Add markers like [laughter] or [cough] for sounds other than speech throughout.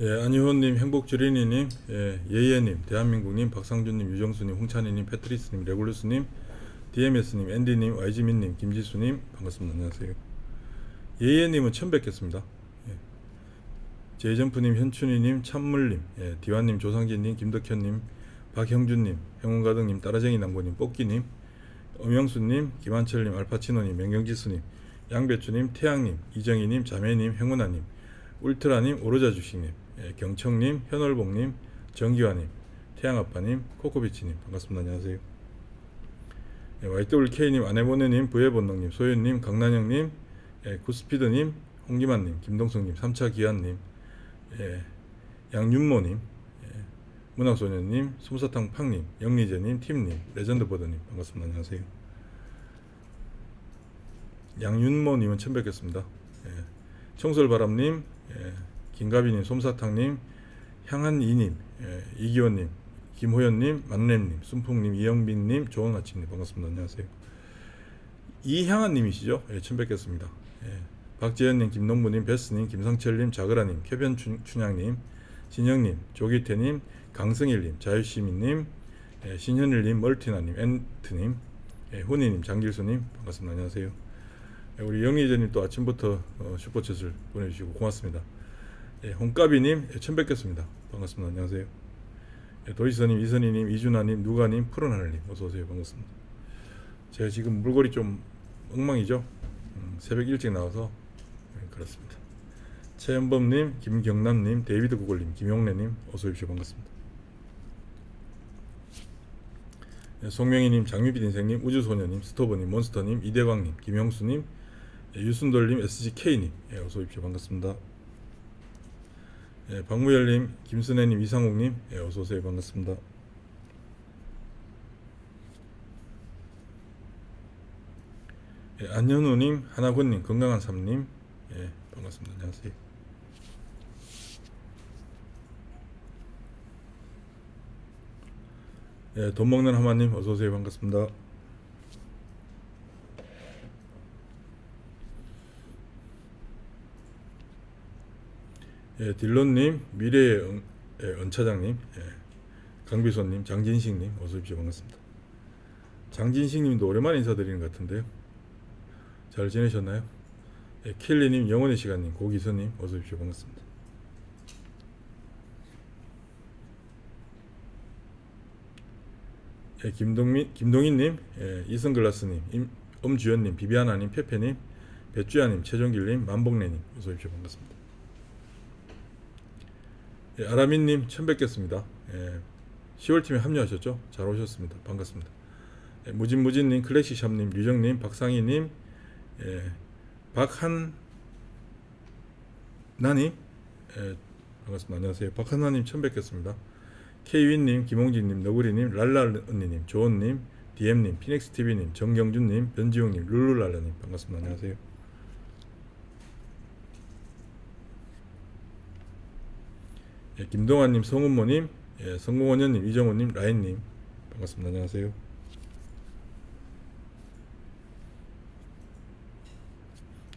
예, 안유호님, 행복주린이님, 예, 예예님, 대한민국님, 박상준님, 유정수님, 홍찬이님, 패트리스님, 레굴루스님, DMS님, 앤디님, Y지민님, 김지수님, 반갑습니다. 안녕하세요. 예예님은 처음 뵙겠습니다. 예. 제이점프님, 현춘이님, 참물님, 예, 디완님, 조상진님, 김덕현님, 박형준님, 행운가득님, 따라쟁이 남고님, 뽑기님, 엄영수님, 김한철님, 알파치노님, 명경지수님, 양배추님, 태양님, 이정희님, 자매님, 행운아님, 울트라님, 오로자 주식님, 예, 경청님, 현월봉님, 정기화님, 태양아빠님, 코코비치님 반갑습니다. 안녕하세요. 예, YWK님, 아내보내님, 부해본능님, 소연님, 강난영님, 예, 구스피드님, 홍기만님, 김동성님, 3차 기한님, 예, 양윤모님, 예, 문학소년님, 솜사탕 팡님, 영리재님, 팀님, 레전드보드님 반갑습니다. 안녕하세요. 양윤모님은 처음 뵙겠습니다. 예, 청설바람님, 예, 김가비님, 솜사탕님, 향한이님, 예, 이기원님, 김호연님, 만렘님, 순풍님, 이영빈님, 조은아침님 반갑습니다. 안녕하세요. 이향한님이시죠? 예, 처음 뵙겠습니다. 예, 박재현님, 김농부님, 베스님, 김상철님, 자그라님, 캐변춘향님, 신영님, 조기태님, 강승일님, 자유시민님, 예, 신현일님, 멀티나님, 엔트님, 예, 훈이님, 장길수님 반갑습니다. 안녕하세요. 예, 우리 영희재님 또 아침부터 어, 슈퍼챗을 보내주시고 고맙습니다. 예, 홍가비님 예, 처음 뵙겠습니다. 반갑습니다. 안녕하세요. 예, 도지선님, 이선희님, 이준하님, 누가님, 푸른 하늘님 어서 오세요. 반갑습니다. 제가 지금 물골이 좀 엉망이죠. 음, 새벽 일찍 나와서 예, 그렇습니다. 최연범님, 김경남님, 데이비드 구글님, 김용래님 어서 오십시오. 반갑습니다. 예, 송명희님, 장유빈 인생님, 우주소녀님, 스토버님, 몬스터님, 이대광님, 김영수님, 예, 유순돌님, SGK님 예, 어서 오십시오. 반갑습니다. 예, 박무열님, 김순애님, 이상욱님 예, 어서 오세요. 반갑습니다. 예, 안현우님, 하나군님, 건강한 삶님 예, 반갑습니다. 안녕하세요. 예, 돈 먹는 하마님 어서 오세요. 반갑습니다. 예, 딜런님, 미래의 은, 예, 은차장님, 예, 강비선님, 장진식님 어서 오십시오. 반갑습니다. 장진식님도 오랜만에 인사드리는 것 같은데요. 잘 지내셨나요? 예, 킬리님, 영원의 시간님, 고기선님 어서 오십시오. 반갑습니다. 예, 김동민, 김동인님, 예, 이성글라스님, 임, 엄주연님, 비비아나님, 페페님, 배주야님, 최종길님, 만복래님 어서 오십시오. 반갑습니다. 예, 아라민님 처음 뵙겠습니다. 예, 10월 팀에 합류하셨죠? 잘 오셨습니다. 반갑습니다. 예, 무진무진님, 클래식샵님, 유정님, 박상희님, 예, 박한 나님, 예, 반갑습니다. 안녕하세요. 박한나님 처음 뵙겠습니다. 케이윈님, 김홍진님, 너구리님, 랄랄 언니님, 조원님, DM님, 피닉스TV님, 정경준님, 변지웅님, 룰루랄라님 반갑습니다. 안녕하세요. 예, 김동환님, 성은모님, 예, 성공원현님, 이정호님, 라인님 반갑습니다. 안녕하세요.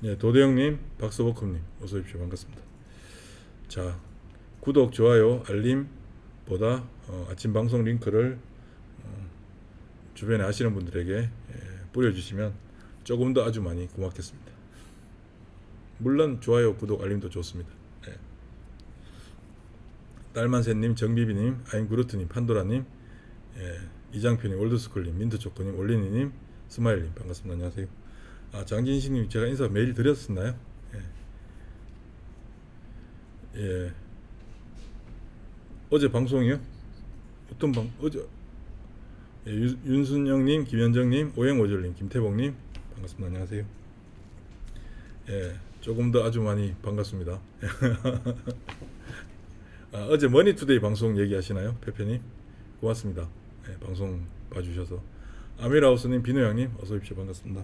예, 도대영님, 박서복흠님 어서 오십시오. 반갑습니다. 자, 구독, 좋아요, 알림보다 어, 아침 방송 링크를 어, 주변에 아시는 분들에게 예, 뿌려주시면 조금 더 아주 많이 고맙겠습니다. 물론 좋아요, 구독, 알림도 좋습니다. 예. 딸만새님, 정비비님, 아임그루트님, 판도라님, 예, 이장표님, 올드스쿨님, 민트초코님, 올리니님, 스마일님 반갑습니다. 안녕하세요. 아, 장진식님 제가 인사 메일 드렸었나요? 예. 예. 어제 방송이요? 어떤 방? 어제 예, 유, 윤순영님, 김현정님, 오행오절님, 김태복님 반갑습니다. 안녕하세요. 예, 조금 더 아주 많이 반갑습니다. [laughs] 아, 어제 머니투데이 방송 얘기하시나요, 페페님? 고맙습니다. 예, 방송 봐주셔서 아미라우스님, 비누양님 어서 오십시오. 반갑습니다.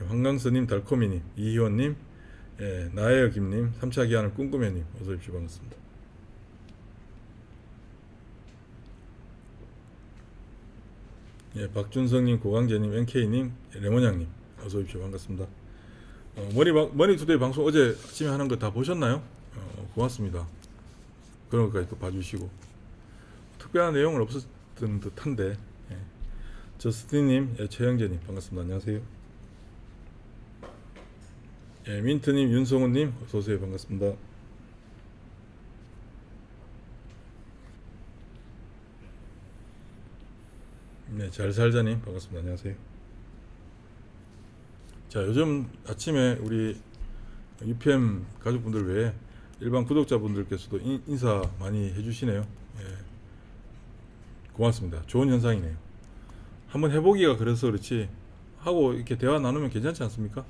예, 황강스님, 달코미님, 이희원님, 예, 나예요 김님, 3차 기한을 꿈꾸며님 어서 오십시오. 반갑습니다. 예, 박준성님, 고강재님, NK님, 예, 레몬양님 어서 오십시오. 반갑습니다. 어, 머니 방- 머니 투데이 방송 어제 아침에 하는 거 다 보셨나요? 어, 고맙습니다. 그런 것까지 또 봐주시고 특별한 내용은 없었던 듯한데 예. 저스틴님, 예, 최영재님 반갑습니다. 안녕하세요. 예, 민트님, 윤성훈님 어서 오세요. 반갑습니다. 네, 잘 살자님 반갑습니다. 안녕하세요. 자, 요즘 아침에 우리 UPM 가족분들 외에 일반 구독자분들께서도 인, 인사 많이 해주시네요. 예. 고맙습니다. 좋은 현상이네요. 한번 해보기가 그래서 그렇지 하고 이렇게 대화 나누면 괜찮지 않습니까?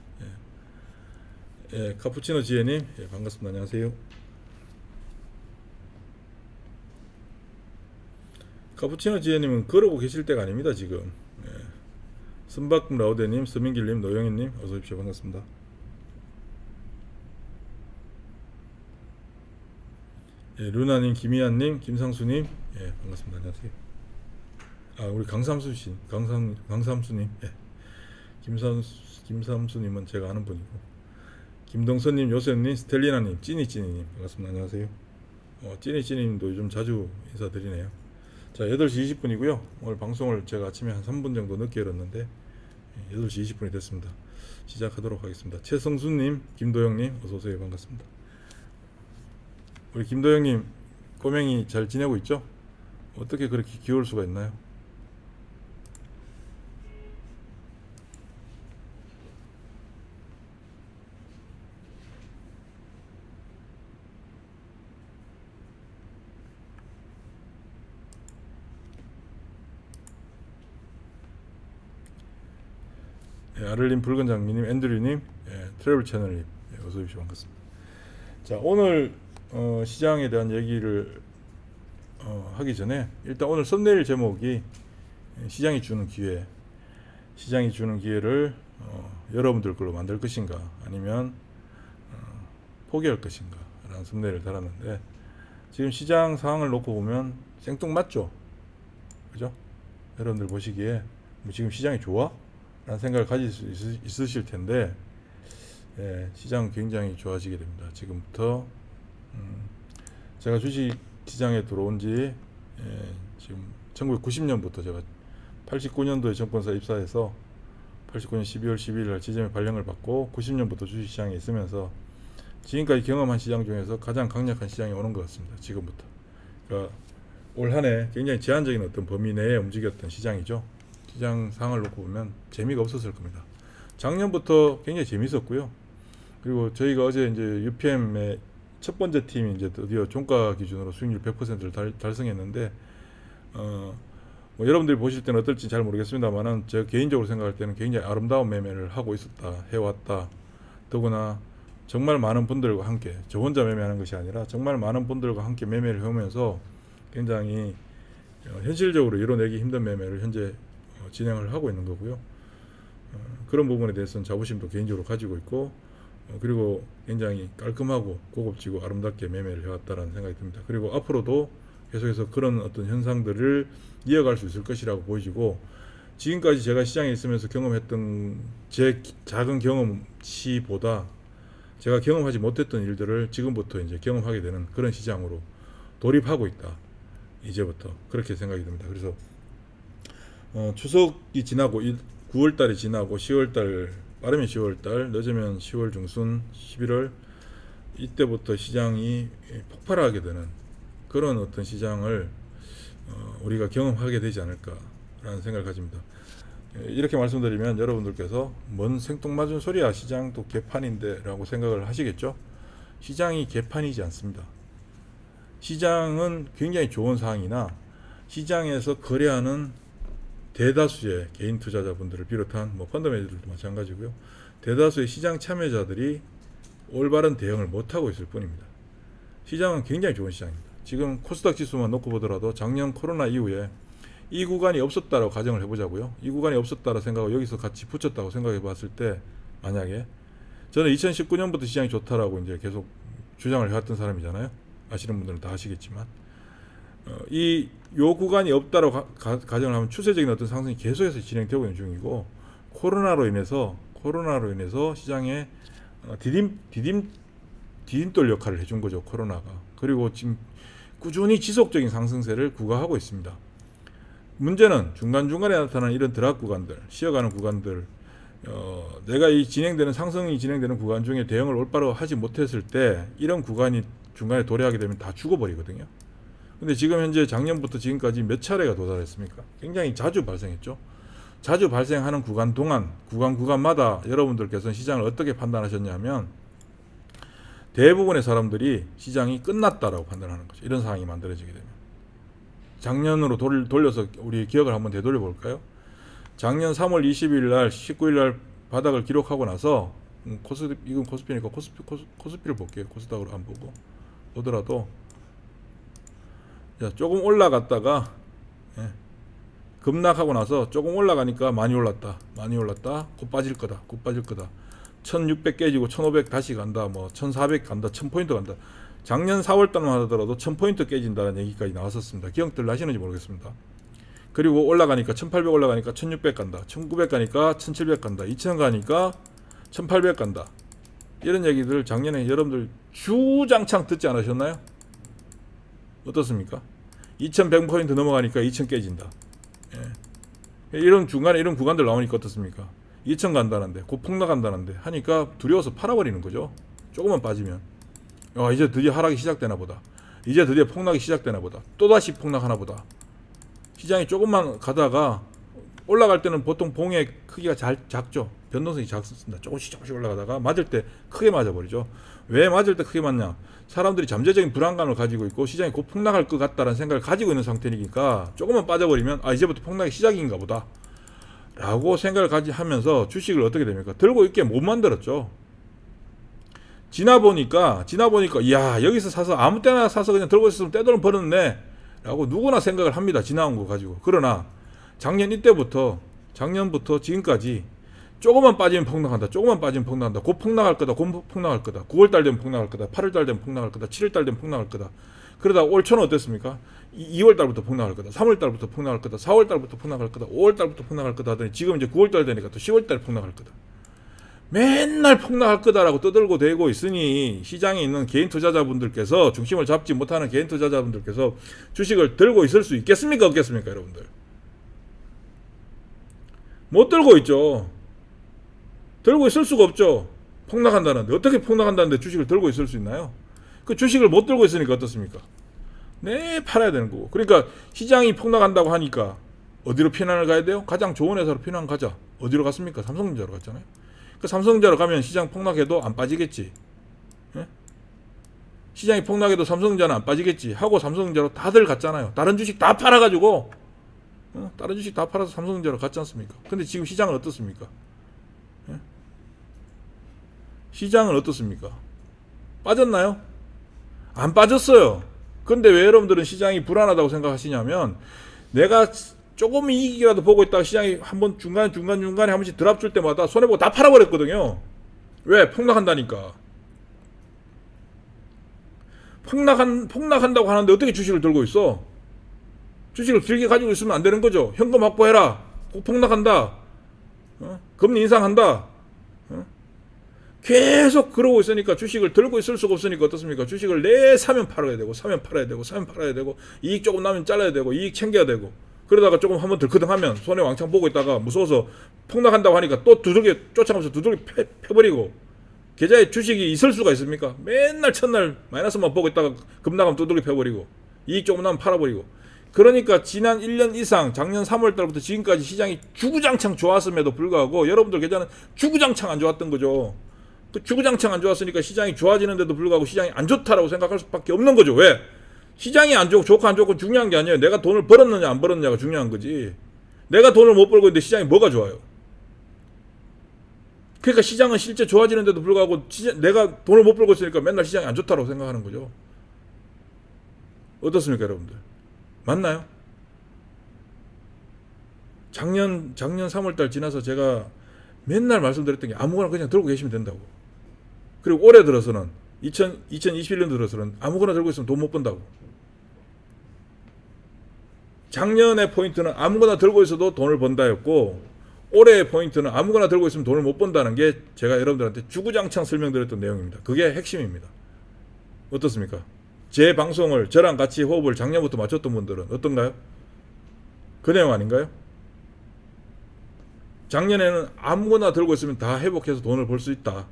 예, 예 카푸치노 지혜님 예, 반갑습니다. 안녕하세요. 카푸치노 지혜님은 그러고 계실 때가 아닙니다 지금. 예. 쓴박금 라우데님, 서민길님, 노영희님 어서 오십시오. 반갑습니다. 예, 루나님, 김희안님, 김상수님, 예, 반갑습니다. 안녕하세요. 아, 우리 강삼수 씨, 강삼, 강삼수님, 예. 김삼수, 김삼수님은 제가 아는 분이고, 김동선님, 요셉님, 스텔리나님, 찌니찌니님, 반갑습니다. 안녕하세요. 어, 찌니찌니님도 요즘 자주 인사드리네요. 자, 8시 20분이고요. 오늘 방송을 제가 아침에 한 3분 정도 늦게 열었는데, 예, 8시 20분이 됐습니다. 시작하도록 하겠습니다. 최성수님, 김도영님, 어서오세요. 반갑습니다. 우리 김도영님 꼬맹이 잘 지내고 있죠? 어떻게 그렇게 귀여울 수가 있나요? 예, 아를린 붉은 장미님, 앤드류님, 예, 트래블 채널님, 예, 어서 오십시오. 반갑습니다. 자, 오늘 어, 시장에 대한 얘기를 어, 하기 전에 일단 오늘 썸네일 제목이 시장이 주는 기회, 시장이 주는 기회를 어, 여러분들 걸로 만들 것인가 아니면 어, 포기할 것인가 라는 썸네일을 달았는데 지금 시장 상황을 놓고 보면 생뚱맞죠? 그죠? 여러분들 보시기에 뭐 지금 시장이 좋아? 라는 생각을 가질 수 있, 있으실 텐데 예, 시장 굉장히 좋아지게 됩니다. 지금부터 음, 제가 주식 시장에 들어온 지 예, 지금 1990년부터 제가 89년도에 정권사 입사해서 89년 12월 12일 날 지점에 발령을 받고 90년부터 주식 시장에 있으면서 지금까지 경험한 시장 중에서 가장 강력한 시장이 오는 것 같습니다. 지금부터. 그러니까 올 한 해 굉장히 제한적인 어떤 범위 내에 움직였던 시장이죠. 시장 상황을 놓고 보면 재미가 없었을 겁니다. 작년부터 굉장히 재밌었고요. 그리고 저희가 어제 이제 UPM의 첫 번째 팀이 이제 드디어 종가 기준으로 수익률 100%를 달, 달성했는데 어, 뭐 여러분들이 보실 때는 어떨지 잘 모르겠습니다만은 제가 개인적으로 생각할 때는 굉장히 아름다운 매매를 하고 있었다 해왔다 더구나 정말 많은 분들과 함께 저 혼자 매매하는 것이 아니라 정말 많은 분들과 함께 매매를 해오면서 굉장히 어, 현실적으로 이뤄내기 힘든 매매를 현재 어, 진행을 하고 있는 거고요. 어, 그런 부분에 대해서는 자부심도 개인적으로 가지고 있고 어, 그리고 굉장히 깔끔하고 고급지고 아름답게 매매를 해왔다라는 생각이 듭니다. 그리고 앞으로도 계속해서 그런 어떤 현상들을 이어갈 수 있을 것이라고 보이고 지금까지 제가 시장에 있으면서 경험했던 제 기- 작은 경험치보다 제가 경험하지 못했던 일들을 지금부터 이제 경험하게 되는 그런 시장으로 돌입하고 있다. 이제부터 그렇게 생각이 듭니다. 그래서 어, 추석이 지나고 9월 달이 지나고 10월 달 빠르면 10월 달 늦으면 10월 중순 11월 이때부터 시장이 폭발하게 되는 그런 어떤 시장을 어, 우리가 경험하게 되지 않을까라는 생각을 가집니다. 예, 이렇게 말씀드리면 여러분들께서 뭔 생뚱맞은 소리야 시장도 개판인데라고 생각을 하시겠죠? 시장이 개판이지 않습니다. 시장은 굉장히 좋은 상황이나 시장에서 거래하는 대다수의 개인 투자자분들을 비롯한 뭐 펀드 매니저들도 마찬가지고요. 대다수의 시장 참여자들이 올바른 대응을 못하고 있을 뿐입니다. 시장은 굉장히 좋은 시장입니다. 지금 코스닥 지수만 놓고 보더라도 작년 코로나 이후에 이 구간이 없었다라고 가정을 해보자고요. 이 구간이 없었다라 생각하고 여기서 같이 붙였다고 생각해 봤을 때 만약에 저는 2019년부터 시장이 좋다라고 이제 계속 주장을 해왔던 사람이잖아요. 아시는 분들은 다 아시겠지만 어, 이 요 구간이 없다라고 가, 가, 가정을 하면 추세적인 어떤 상승이 계속해서 진행되고 있는 중이고 코로나로 인해서 코로나로 인해서 시장에 어, 디딤 디딤 디딤돌 역할을 해준 거죠 코로나가. 그리고 지금 꾸준히 지속적인 상승세를 구가하고 있습니다. 문제는 중간 중간에 나타나는 이런 드랍 구간들, 쉬어가는 구간들, 어, 내가 이 진행되는 상승이 진행되는 구간 중에 대응을 올바로 하지 못했을 때 이런 구간이 중간에 도래하게 되면 다 죽어버리거든요. 근데 지금 현재 작년부터 지금까지 몇 차례가 도달했습니까? 굉장히 자주 발생했죠. 자주 발생하는 구간 동안 구간 구간마다 여러분들께서는 시장을 어떻게 판단하셨냐면 대부분의 사람들이 시장이 끝났다라고 판단하는 거죠. 이런 상황이 만들어지게 되면 작년으로 돌, 돌려서 우리 기억을 한번 되돌려 볼까요? 작년 3월 20일 날 19일 날 바닥을 기록하고 나서 음, 코스 이건 코스피니까 코스피 코스, 코스피를 볼게요. 코스닥으로 안 보고 보더라도 자, 조금 올라갔다가 예, 급락하고 나서 조금 올라가니까 많이 올랐다. 많이 올랐다. 곧 빠질 거다. 곧 빠질 거다. 1600 깨지고 1500 다시 간다. 뭐 1400 간다. 1000포인트 간다. 작년 4월 달만 하더라도 1000포인트 깨진다는 얘기까지 나왔었습니다. 기억들 나시는지 모르겠습니다. 그리고 올라가니까 1800 올라가니까 1600 간다. 1900 가니까 1700 간다. 2000 가니까 1800 간다. 이런 얘기들 작년에 여러분들 주장창 듣지 않으셨나요? 어떻습니까? 2100포인트 넘어가니까 2000 깨진다. 예. 이런 중간에 이런 구간들 나오니까 어떻습니까? 2000 간다는데 곧 폭락한다는데 하니까 두려워서 팔아버리는 거죠. 조금만 빠지면. 아 이제 드디어 하락이 시작되나 보다. 이제 드디어 폭락이 시작되나 보다. 또다시 폭락하나 보다. 시장이 조금만 가다가 올라갈 때는 보통 봉의 크기가 잘 작죠. 변동성이 작습니다. 조금씩 조금씩 올라가다가 맞을 때 크게 맞아버리죠. 왜 맞을 때 크게 맞냐? 사람들이 잠재적인 불안감을 가지고 있고 시장이 곧 폭락할 것 같다는 생각을 가지고 있는 상태니까 조금만 빠져버리면 아 이제부터 폭락이 시작인가 보다. 라고 생각을 가지 하면서 주식을 어떻게 됩니까? 들고 있게 못 만들었죠. 지나 보니까 지나 보니까 야 여기서 사서 아무 때나 사서 그냥 들고 있었으면 떼돈을 벌었네 라고 누구나 생각을 합니다 지나온 거 가지고 그러나 작년 이때부터 작년부터 지금까지 조금만 빠지면 폭락한다. 조금만 빠지면 폭락한다. 곧 폭락할 거다. 곧 폭락할 거다. 9월 달 되면 폭락할 거다. 8월 달 되면 폭락할 거다. 7월 달 되면 폭락할 거다. 그러다 올 초는 어땠습니까? 2월 달부터 폭락할 거다. 3월 달부터 폭락할 거다. 4월 달부터 폭락할 거다. 5월 달부터 폭락할 거다 하더니 지금 이제 9월 달 되니까 또 10월 달 폭락할 거다. 맨날 폭락할 거다라고 떠들고 대고 있으니 시장에 있는 개인 투자자분들께서 중심을 잡지 못하는 개인 투자자분들께서 주식을 들고 있을 수 있겠습니까? 없겠습니까 여러분들? 못 들고 있죠 들고 있을 수가 없죠 폭락한다는데 어떻게 폭락한다는데 주식을 들고 있을 수 있나요 그 주식을 못 들고 있으니까 어떻습니까 네 팔아야 되는 거고 그러니까 시장이 폭락한다고 하니까 어디로 피난을 가야 돼요 가장 좋은 회사로 피난 가자 어디로 갔습니까 삼성전자로 갔잖아요 그 삼성전자로 가면 시장 폭락해도 안 빠지겠지. 예? 시장이 폭락해도 삼성전자는 안 빠지겠지 하고 삼성전자로 다들 갔잖아요. 다른 주식 다 팔아가지고 어? 다른 주식 다 팔아서 삼성전자로 갔지 않습니까? 근데 지금 시장은 어떻습니까? 예? 시장은 어떻습니까? 빠졌나요? 안 빠졌어요. 근데 왜 여러분들은 시장이 불안하다고 생각하시냐면 내가 조금 이익이라도 보고 있다가 시장이 한 번 중간 중간 중간에 한 번씩 드랍 줄 때마다 손해 보고 다 팔아버렸거든요. 왜 폭락한다니까. 폭락한 폭락한다고 하는데 어떻게 주식을 들고 있어? 주식을 길게 가지고 있으면 안 되는 거죠. 현금 확보해라. 꼭 폭락한다. 어? 금리 인상한다. 어? 계속 그러고 있으니까 주식을 들고 있을 수가 없으니까 어떻습니까? 주식을 내 사면 팔아야 되고 사면 팔아야 되고 사면 팔아야 되고 이익 조금 나면 잘라야 되고 이익 챙겨야 되고 그러다가 조금 한번 들크덩하면 손에 왕창 보고 있다가 무서워서 폭락한다고 하니까 또 두들겨 쫓아가면서 두들겨 패, 패버리고 계좌에 주식이 있을 수가 있습니까? 맨날 첫날 마이너스만 보고 있다가 급나가면 두들겨 패버리고 이익 조금 나면 팔아버리고 그러니까 지난 1년 이상 작년 3월 달부터 지금까지 시장이 주구장창 좋았음에도 불구하고 여러분들 계좌는 주구장창 안 좋았던 거죠. 그 주구장창 안 좋았으니까 시장이 좋아지는데도 불구하고 시장이 안 좋다라고 생각할 수밖에 없는 거죠. 왜? 시장이 안 좋고 좋고 안 좋고 중요한 게 아니에요. 내가 돈을 벌었느냐 안 벌었느냐가 중요한 거지. 내가 돈을 못 벌고 있는데 시장이 뭐가 좋아요? 그러니까 시장은 실제 좋아지는데도 불구하고 시장- 내가 돈을 못 벌고 있으니까 맨날 시장이 안 좋다고 생각하는 거죠. 어떻습니까, 여러분들? 맞나요? 작년 작년 3월달 지나서 제가 맨날 말씀드렸던 게 아무거나 그냥 들고 계시면 된다고. 그리고 올해 들어서는 2000, 2021년 들어서는 아무거나 들고 있으면 돈 못 번다고. 작년의 포인트는 아무거나 들고 있어도 돈을 번다였고 올해의 포인트는 아무거나 들고 있으면 돈을 못 번다는 게 제가 여러분들한테 주구장창 설명드렸던 내용입니다. 그게 핵심입니다. 어떻습니까? 제 방송을 저랑 같이 호흡을 작년부터 맞췄던 분들은 어떤가요? 그 내용 아닌가요? 작년에는 아무거나 들고 있으면 다 회복해서 돈을 벌 수 있다.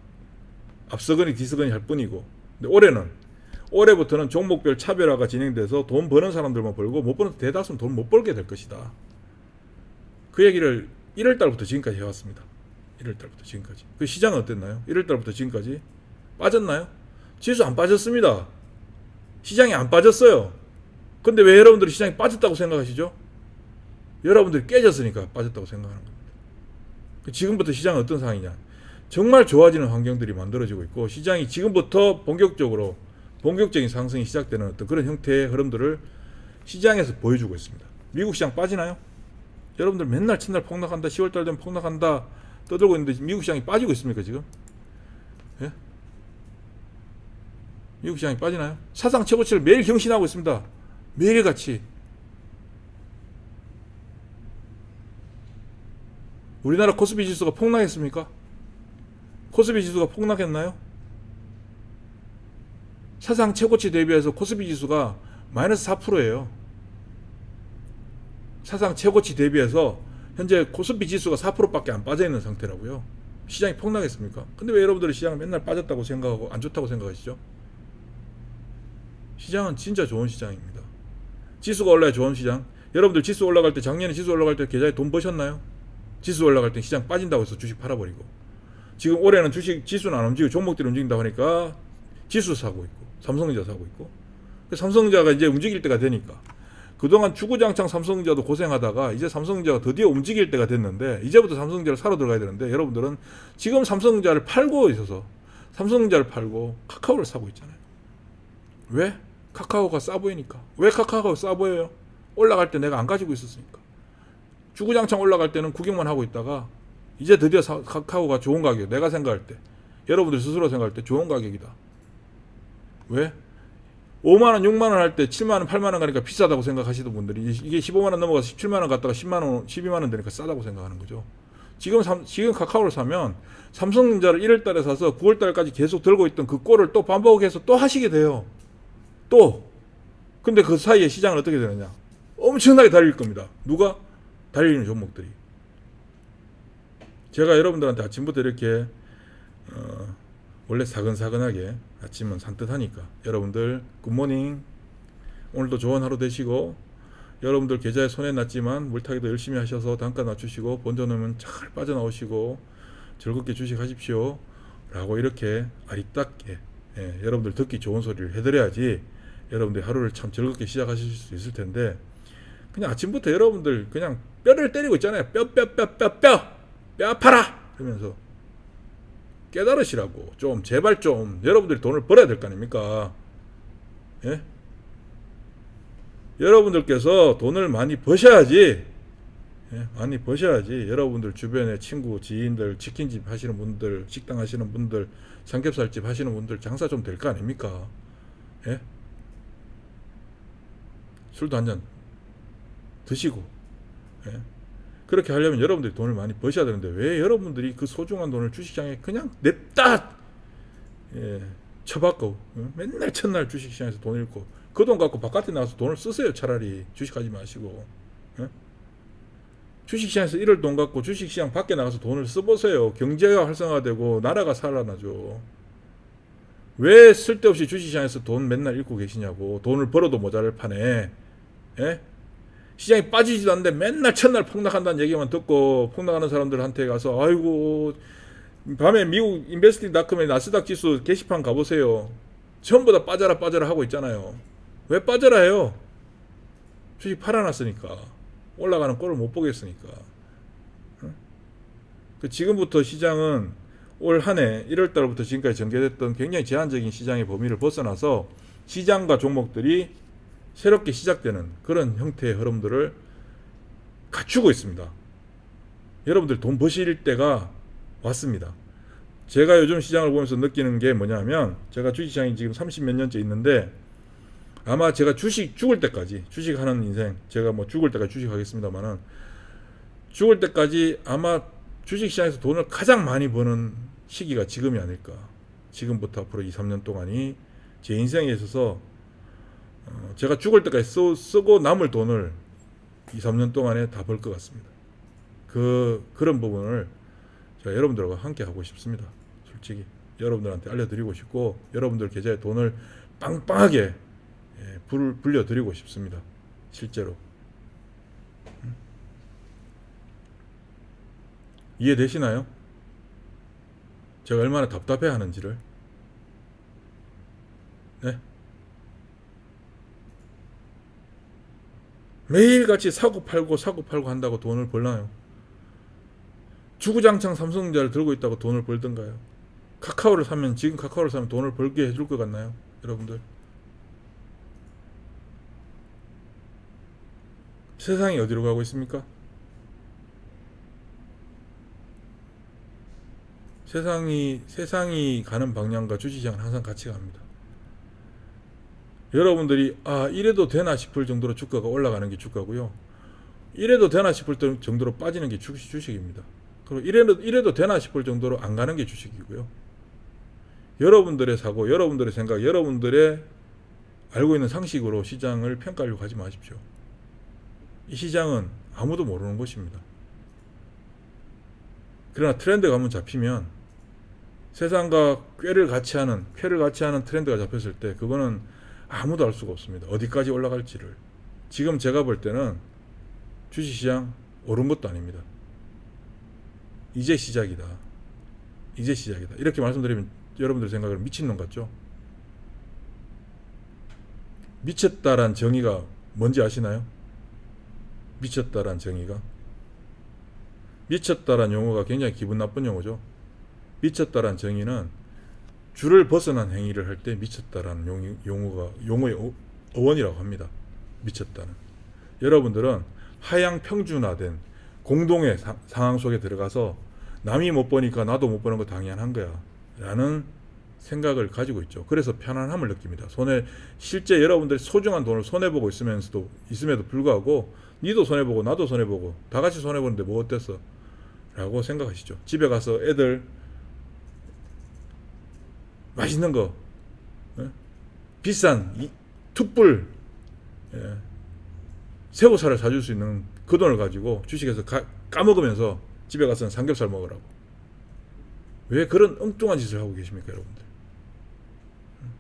앞서거니 뒤서거니 할 뿐이고. 근데 올해는 올해부터는 종목별 차별화가 진행돼서 돈 버는 사람들만 벌고 못 버는 대다수는 돈 못 벌게 될 것이다. 그 얘기를 1월 달부터 지금까지 해왔습니다. 1월 달부터 지금까지. 그 시장은 어땠나요? 1월 달부터 지금까지 빠졌나요? 지수 안 빠졌습니다. 시장이 안 빠졌어요. 근데 왜 여러분들이 시장이 빠졌다고 생각하시죠? 여러분들이 깨졌으니까 빠졌다고 생각하는 겁니다. 지금부터 시장은 어떤 상황이냐? 정말 좋아지는 환경들이 만들어지고 있고 시장이 지금부터 본격적으로 본격적인 상승이 시작되는 어떤 그런 형태의 흐름들을 시장에서 보여주고 있습니다. 미국 시장 빠지나요? 여러분들 맨날 첫날 폭락한다, 10월달 되면 폭락한다 떠들고 있는데 미국 시장이 빠지고 있습니까 지금? 예? 미국 시장이 빠지나요? 사상 최고치를 매일 경신하고 있습니다. 매일같이 우리나라 코스피 지수가 폭락했습니까? 코스피 지수가 폭락했나요? 사상 최고치 대비해서 코스피 지수가 마이너스 4%예요. 사상 최고치 대비해서 현재 코스피 지수가 4%밖에 안 빠져 있는 상태라고요. 시장이 폭락했습니까? 근데 왜 여러분들이 시장을 맨날 빠졌다고 생각하고 안 좋다고 생각하시죠? 시장은 진짜 좋은 시장입니다. 지수가 올라야 좋은 시장. 여러분들 지수 올라갈 때 작년에 지수 올라갈 때 계좌에 돈 버셨나요? 지수 올라갈 때 시장 빠진다고 해서 주식 팔아버리고 지금 올해는 주식 지수는 안 움직이고 종목들이 움직인다고 하니까 지수 사고 있고 삼성전자 사고 있고 그 삼성전자가 이제 움직일 때가 되니까 그동안 주구장창 삼성전자도 고생하다가 이제 삼성전자가 드디어 움직일 때가 됐는데 이제부터 삼성전자를 사러 들어가야 되는데 여러분들은 지금 삼성전자를 팔고 있어서 삼성전자를 팔고 카카오를 사고 있잖아요. 왜? 카카오가 싸 보이니까. 왜 카카오가 싸 보여요? 올라갈 때 내가 안 가지고 있었으니까. 주구장창 올라갈 때는 구경만 하고 있다가 이제 드디어 사- 카카오가 좋은 가격. 내가 생각할 때 여러분들 스스로 생각할 때 좋은 가격이다. 왜? 5만 원, 6만 원 할 때 7만 원, 8만 원 가니까 비싸다고 생각하시던 분들이 이게 15만 원 넘어가서 17만 원 갔다가 10만 원, 12만 원 되니까 싸다고 생각하는 거죠. 지금 삼, 지금 카카오를 사면 삼성전자를 1월 달에 사서 9월 달까지 계속 들고 있던 그 꼴을 또 반복해서 또 하시게 돼요. 또. 근데 그 사이에 시장은 어떻게 되느냐? 엄청나게 달릴 겁니다. 누가? 달리는 종목들이. 제가 여러분들한테 아침부터 이렇게 어, 원래 사근사근하게 아침은 산뜻하니까 여러분들 굿모닝 오늘도 좋은 하루 되시고 여러분들 계좌에 손해 났지만 물타기도 열심히 하셔서 단가 낮추시고 본전하면 잘 빠져나오시고 즐겁게 주식하십시오 라고 이렇게 아리따게 예, 여러분들 듣기 좋은 소리를 해드려야지 여러분들 하루를 참 즐겁게 시작하실 수 있을 텐데 그냥 아침부터 여러분들 그냥 뼈를 때리고 있잖아요. 뼈 뼈 뼈 뼈 뼈 뼈 아파라 그러면서 깨달으시라고 좀 제발 좀 여러분들이 돈을 벌어야 될 거 아닙니까? 예? 여러분들께서 돈을 많이 버셔야지 예? 많이 버셔야지 여러분들 주변에 친구 지인들 치킨집 하시는 분들 식당 하시는 분들 삼겹살집 하시는 분들 장사 좀 될 거 아닙니까? 예? 술도 한 잔 드시고 예? 그렇게 하려면 여러분들이 돈을 많이 버셔야 되는데 왜 여러분들이 그 소중한 돈을 주식시장에 그냥 냅다 예, 쳐박고 어? 맨날 첫날 주식시장에서 돈 잃고 그 돈 갖고 바깥에 나가서 돈을 쓰세요 차라리 주식하지 마시고 예? 주식시장에서 잃을 돈 갖고 주식시장 밖에 나가서 돈을 써보세요 경제가 활성화되고 나라가 살아나죠 왜 쓸데없이 주식시장에서 돈 맨날 잃고 계시냐고 돈을 벌어도 모자랄 판에 예? 시장이 빠지지도 않는데 맨날 첫날 폭락한다는 얘기만 듣고 폭락하는 사람들한테 가서 아이고 밤에 미국 인베스티닷컴의 나스닥 지수 게시판 가보세요. 전부 다 빠져라 빠져라 하고 있잖아요. 왜 빠져라 해요? 주식 팔아놨으니까 올라가는 꼴을 못 보겠으니까. 응? 그 지금부터 시장은 올 한해 1월 달부터 지금까지 전개됐던 굉장히 제한적인 시장의 범위를 벗어나서 시장과 종목들이 새롭게 시작되는 그런 형태의 흐름들을 갖추고 있습니다. 여러분들 돈 버실 때가 왔습니다. 제가 요즘 시장을 보면서 느끼는 게 뭐냐면 제가 주식시장이 지금 30 몇 년째 있는데 아마 제가 주식 죽을 때까지 주식하는 인생 제가 뭐 죽을 때까지 주식하겠습니다만은 죽을 때까지 아마 주식시장에서 돈을 가장 많이 버는 시기가 지금이 아닐까. 지금부터 앞으로 2, 3년 동안이 제 인생에 있어서 어, 제가 죽을 때까지 쓰, 쓰고 남을 돈을 2, 3년 동안에 다 벌 것 같습니다. 그 그런 부분을 제가 여러분들과 함께 하고 싶습니다. 솔직히 여러분들한테 알려드리고 싶고 여러분들 계좌에 돈을 빵빵하게 예, 불, 불려드리고 싶습니다. 실제로 음? 이해되시나요? 제가 얼마나 답답해 하는지를 네? 매일같이 사고 팔고 사고 팔고 한다고 돈을 벌나요? 주구장창 삼성전자를 들고 있다고 돈을 벌던가요? 카카오를 사면 지금 카카오를 사면 돈을 벌게 해줄 것 같나요? 여러분들 세상이 어디로 가고 있습니까? 세상이 세상이 가는 방향과 주식시장은 항상 같이 갑니다. 여러분들이 아 이래도 되나 싶을 정도로 주가가 올라가는 게 주가고요. 이래도 되나 싶을 정도로 빠지는 게 주식, 주식입니다. 그리고 이래도 이래도 되나 싶을 정도로 안 가는 게 주식이고요. 여러분들의 사고, 여러분들의 생각, 여러분들의 알고 있는 상식으로 시장을 평가하려고 하지 마십시오. 이 시장은 아무도 모르는 것입니다. 그러나 트렌드가 한번 잡히면 세상과 꾀를 같이 하는 쾌를 같이 하는 트렌드가 잡혔을 때 그거는 아무도 알 수가 없습니다. 어디까지 올라갈지를. 지금 제가 볼 때는 주식시장 오른 것도 아닙니다. 이제 시작이다. 이제 시작이다. 이렇게 말씀드리면 여러분들 생각은 미친놈 같죠? 미쳤다란 정의가 뭔지 아시나요? 미쳤다란 정의가 미쳤다란 용어가 굉장히 기분 나쁜 용어죠. 미쳤다란 정의는 줄을 벗어난 행위를 할 때 미쳤다라는 용, 용어가 용어의 어- 어원이라고 합니다. 미쳤다는. 여러분들은 하향 평준화된 공동의 사, 상황 속에 들어가서 남이 못 보니까 나도 못 보는 거 당연한 거야. 라는 생각을 가지고 있죠. 그래서 편안함을 느낍니다. 손에 실제 여러분들이 소중한 돈을 손해 보고 있으면서도 있음에도 불구하고 니도 손해 보고 나도 손해 보고 다 같이 손해 보는데 뭐 어땠어? 라고 생각하시죠. 집에 가서 애들 맛있는 거. 예? 비싼 이, 툭불 예, 새우살을 사줄 수 있는 그 돈을 가지고 주식에서 가, 까먹으면서 집에 가서는 삼겹살 먹으라고. 왜 그런 엉뚱한 짓을 하고 계십니까 여러분들? 음?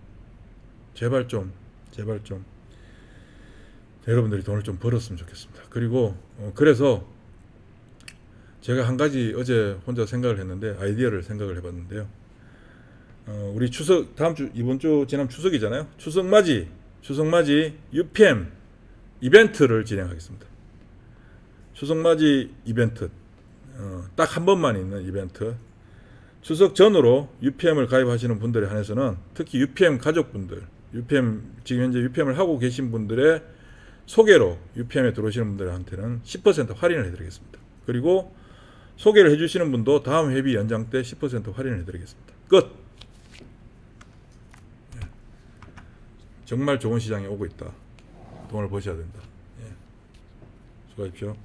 제발 좀 제발 좀 여러분들이 돈을 좀 벌었으면 좋겠습니다. 그리고 어, 그래서 제가 한 가지 어제 혼자 생각을 했는데 아이디어를 생각을 해봤는데요 어, 우리 추석 다음 주 이번 주 지난 추석이잖아요. 추석 맞이 추석 맞이 UPM 이벤트를 진행하겠습니다. 추석 맞이 이벤트 어, 딱 한 번만 있는 이벤트. 추석 전으로 UPM을 가입하시는 분들에 한해서는 특히 UPM 가족분들, UPM 지금 현재 UPM을 하고 계신 분들의 소개로 UPM에 들어오시는 분들한테는 10% 할인을 해드리겠습니다. 그리고 소개를 해주시는 분도 다음 회비 연장 때 10% 할인을 해드리겠습니다. 끝. 정말 좋은 시장에 오고 있다. 돈을 버셔야 된다. 예. 수고하십시오.